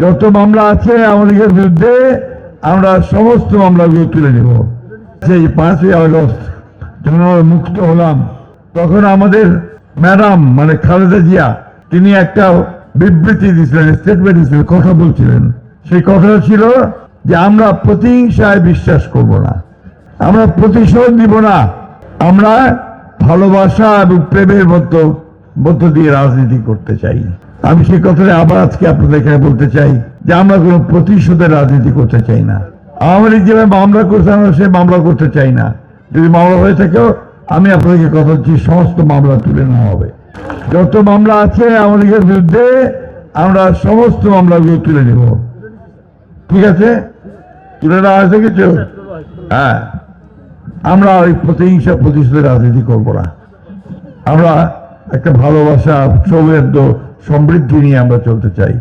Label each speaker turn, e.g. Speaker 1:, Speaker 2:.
Speaker 1: যত মামলা আছে আমাদের বিরুদ্ধে, আমরা সমস্ত মামলাগুলো তুলে নেব। সেই পাঁচই আগস্ট যখন আমরা মুক্ত হলাম। তখন আমাদের ম্যাডাম মানে খালেদা জিয়া, তিনি একটা বিবৃতি দিয়েছিলেন স্টেটমেন্ট দিয়েছিলেন, কথা বলছিলেন। সেই কথাটা ছিল যে, আমরা প্রতিহিংসায় বিশ্বাস করব না। আমরা প্রতিশোধ নিব না। আমরা ভালোবাসা এবং প্রেমের মধ্য মধ্য দিয়ে রাজনীতি করতে চাই। আমি সে কথাটা আবার আজকে আপনাদের এখানে বলতে চাই যে আমরা কোনো প্রতিশোধের রাজনীতি করতে চাই না। লীগ যেভাবে মামলা করছে, আমরা সে মামলা করতে চাই না। যদি মামলা হয়ে থাকেও আমি আপনাদেরকে কথা হচ্ছি সমস্ত মামলা তুলে নেওয়া হবে। যত মামলা আছে লীগের বিরুদ্ধে, আমরা সমস্ত মামলাগুলো তুলে নেব। ঠিক আছে? তুলে নেওয়া হয়েছে কিছু? হ্যাঁ। আমরা ওই প্রতিহিংসা প্রতিশোধের রাজনীতি করব না। আমরা একটা ভালোবাসা সৌহার্দ্য সমৃদ্ধি নিয়ে আমরা চলতে চাই।